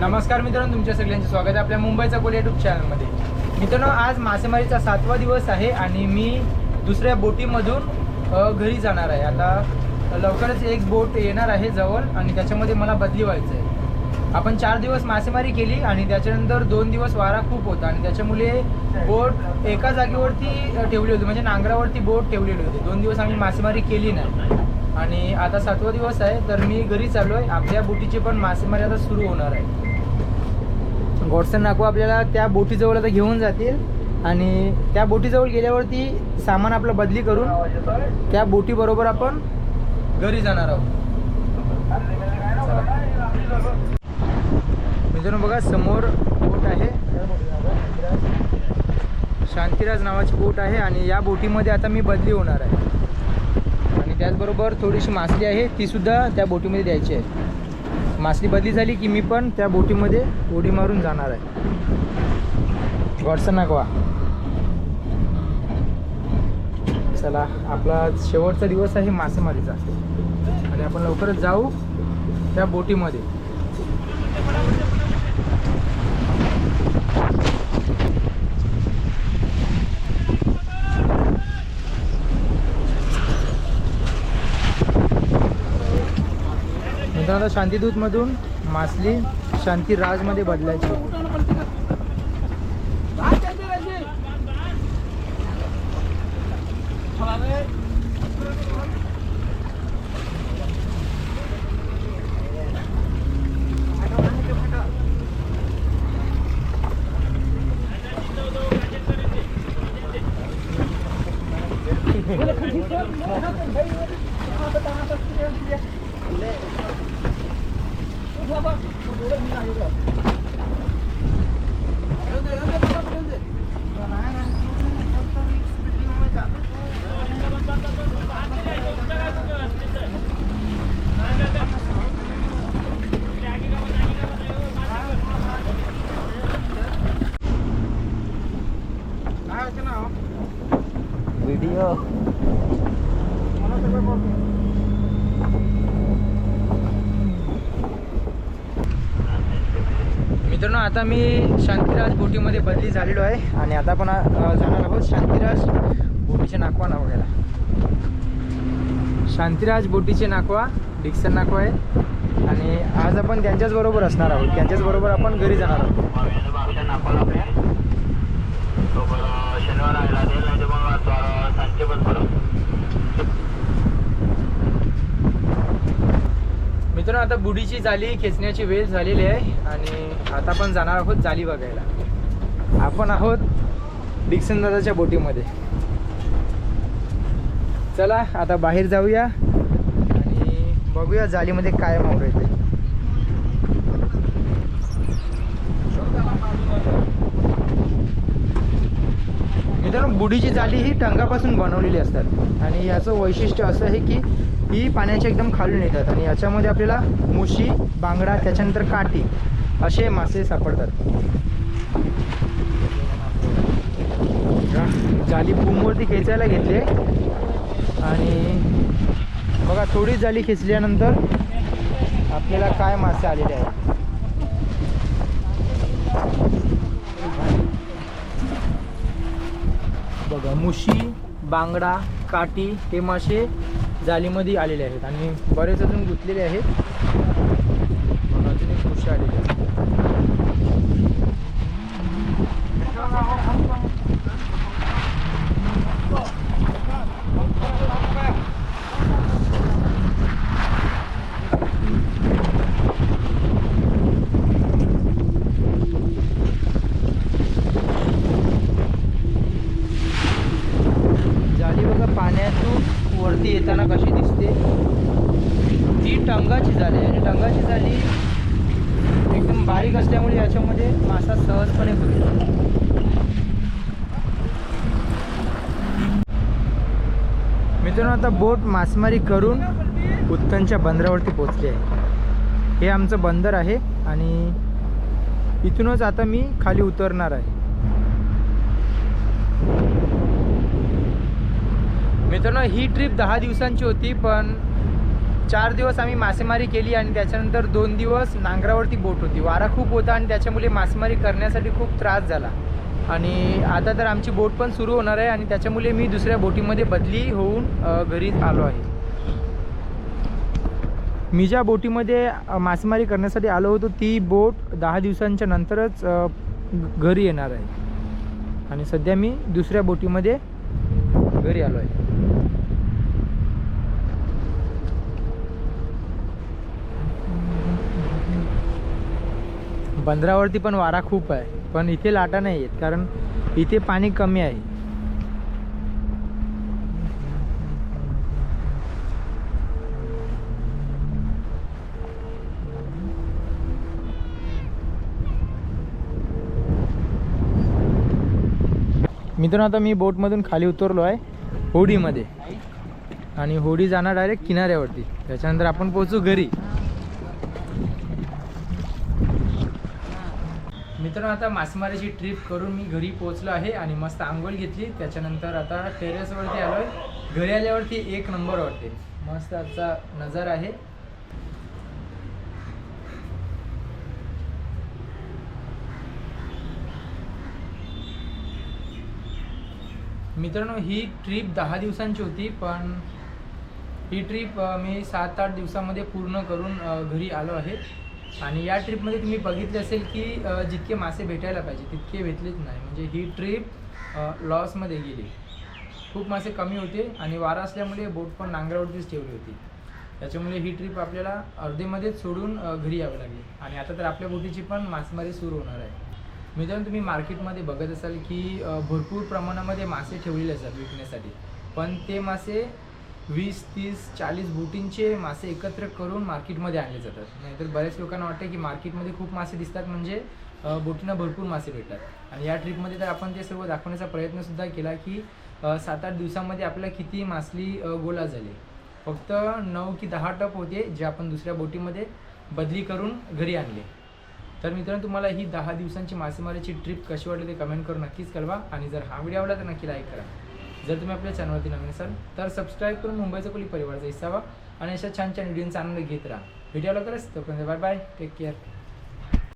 नमस्कार मित्रांनो तुमच्या सगळ्यांचे स्वागत आहे आपल्या मुंबईचा कोल युट्यूब चॅनलमध्ये मित्रांनो आज मासेमारीचा सातवा दिवस आहे आणि मी दुसऱ्या बोटीमधून घरी जाणार आहे. आता लवकरच एक बोट येणार आहे जवळ आणि त्याच्यामध्ये मला बदली व्हायचं आहे आपण चार दिवस मासेमारी केली आणि त्याच्यानंतर दोन दिवस वारा खूप होता. आणि त्याच्यामुळे बोट एका जागेवरती ठेवली होती. म्हणजे नांगरावरती बोट ठेवलेली होती. दोन दिवस आम्ही मासेमारी केली नाही. आणि आता सातवा दिवस आहे. तर मी घरी चाललो आहे आपल्या बोटीची पण मासेमारी आता सुरू होणार आहे. गोडसन नाकू आपल्याला त्या बोटीजवळ आता घेऊन जातील. आणि त्या बोटीजवळ गेल्यावरती सामान आपलं बदली करून त्या बोटीबरोबर आपण घरी जाणार आहोत. मित्रांनो बघा समोर बोट आहे. शांतिराज नावाची बोट आहे आणि या बोटीमध्ये आता मी बदली होणार आहे. आणि त्याचबरोबर थोडीशी मासली आहे तीसुद्धा त्या बोटीमध्ये द्यायची आहे. मासली बदली झाली की मी पण त्या बोटीमध्ये उडी मारून जाणार आहे. गॉडसन नागवा. चला आपला शेवटचा दिवस आहे मासेमारीचा. आणि आपण लवकरच जाऊ त्या बोटीमध्ये. मित्रांनो शांतिदूतमधून मासली शांती राजमध्ये बदलायची. व्हिडिओ मित्रांनो आता मी शांतिराज बोटीमध्ये बदली झालेलो आहे आणि आता आपण जाणार आहोत शांतिराज बोटीचे नाकवा नाव शांतीराज शांतिराज बोटीचे नाकवा डिक्सन नाकवा आहे. आणि आज आपण त्यांच्याच बरोबर असणार आहोत. त्यांच्याच बरोबर आपण घरी जाणार आहोत शनिवार आहे लागेल नाही तर मग सांजचे पण बरं मित्रांनो आता बुडीची जाली खेचण्याची वेळ झालेली आहे आणि आता आपण जाणार आहोत जाली बघायला. आपण आहोत डिक्सन दादाच्या बोटीमध्ये. चला आता बाहेर जाऊया आणि बघूया जालीमध्ये काय मावळ येते मित्रांनो बुडीची जाली ही टंगापासून बनवलेली असतात. आणि याचं वैशिष्ट्य असं आहे की ही पाण्याच्या एकदम खालून येतात आणि याच्यामध्ये आपल्याला मुशी बांगडा त्याच्यानंतर काठी असे मासे सापडतात. जाली बुमवरती खेचायला घेतले आणि बघा थोडी जाली खेचल्यानंतर आपल्याला काय मासे आलेले आहेत बघा मुशी बांगडा काटी हे मासे जालीमध्ये आलेले आहेत आणि बरेच अजून गुंतलेले आहेत. त्यामध्ये मासा सहजपणे होतो मित्रांनो आता बोट मासेमारी करून उत्तनच्या बंदरावरती पोचली आहे. हे आमचं बंदर आहे आणि इथूनच आता मी खाली उतरणार आहे. मित्रांनो ही ट्रिप दहा दिवसांची होती पण चार दिवस आम्ही मासेमारी केली आणि त्याच्यानंतर दोन दिवस नांगरावरती बोट होती. वारा खूप होता आणि त्याच्यामुळे मासेमारी करण्यासाठी खूप त्रास झाला. आणि आता तर आमची बोट पण सुरू होणार आहे आणि त्याच्यामुळे मी दुसऱ्या बोटीमध्ये बदली होऊन घरी आलो आहे. मी ज्या बोटीमध्ये मासेमारी करण्यासाठी आलो होतो ती बोट दहा दिवसांच्या नंतरच घरी येणार आहे. आणि सध्या मी दुसऱ्या बोटीमध्ये घरी आलो आहे. बंदरावरती पण वारा खूप आहे. पण इथे लाटा नाही आहेत कारण इथे पाणी कमी आहे. मित्रांनो आता मी बोटमधून खाली उतरलो आहे होडीमध्ये. आणि होडी जाणार डायरेक्ट किनाऱ्यावरती. त्याच्यानंतर आपण पोहोचू घरी. मित्रांनो आता मासेमारीची ट्रिप करून मी घरी पोहोचलो आहे आणि मस्त आंघोळ घेतली. त्याच्यानंतर आता टेरेसवरती आलो आहे घरी आल्यावरती एक नंबर वाटते. मस्त आजचा नजारा आहे. मित्रांनो ही ट्रिप दहा दिवसांची होती पण ही ट्रिप मी सात आठ दिवसामध्ये पूर्ण करून घरी आलो आहे. आणि या ट्रिपमध्ये तुम्ही बघितले असेल की जितके मासे भेटायला पाहिजे तितके भेटलेच नाही. म्हणजे ही ट्रिप लॉसमध्ये गेली. खूप मासे कमी होते आणि वारा असल्यामुळे बोट पण नांगरावरतीच ठेवली होती. त्याच्यामुळे ही ट्रिप आपल्याला अर्धेमध्येच सोडून घरी यावं लागली. आणि आता तर आपल्या बोटीची पण मासेमारी सुरू होणार आहे. मित्रांनो तुम्ही मार्केटमध्ये बघत असाल की भरपूर प्रमाणामध्ये मासे ठेवलेले असतात विकण्यासाठी. पण ते मासे वीस तीस चाळीस बोटींचे मासे एकत्र करून मार्केटमध्ये आणले जातात. नाहीतर बऱ्याच लोकांना वाटतं की मार्केटमध्ये खूप मासे दिसतात म्हणजे बोटींना भरपूर मासे भेटतात. आणि या ट्रीपमध्ये तर आपण ते सर्व दाखवण्याचा प्रयत्नसुद्धा केला की सात आठ दिवसामध्ये आपल्याला किती मासली गोला झाली. झाले फक्त नऊ की दहा टप होते जे आपण दुसऱ्या बोटीमध्ये बदली करून घरी आणले. तर मित्रांनो तुम्हाला ही दहा दिवसांची मासेमारीची ट्रिप कशी वाटली ते कमेंट करून नक्कीच कळवा. आणि जर हा व्हिडिओ आवडला तर नक्की लाईक करा. जर तुम्ही आपल्या चॅनलवरती नवीन असाल तर सबस्क्राईब करून मुंबईचा कुली परिवाराचा हिस्सा व्हा आणि अशा छान छान व्हिडिओचा आनंद घेत राहा. व्हिडिओ लवकरच तोपर्यंत बाय बाय टेक केअर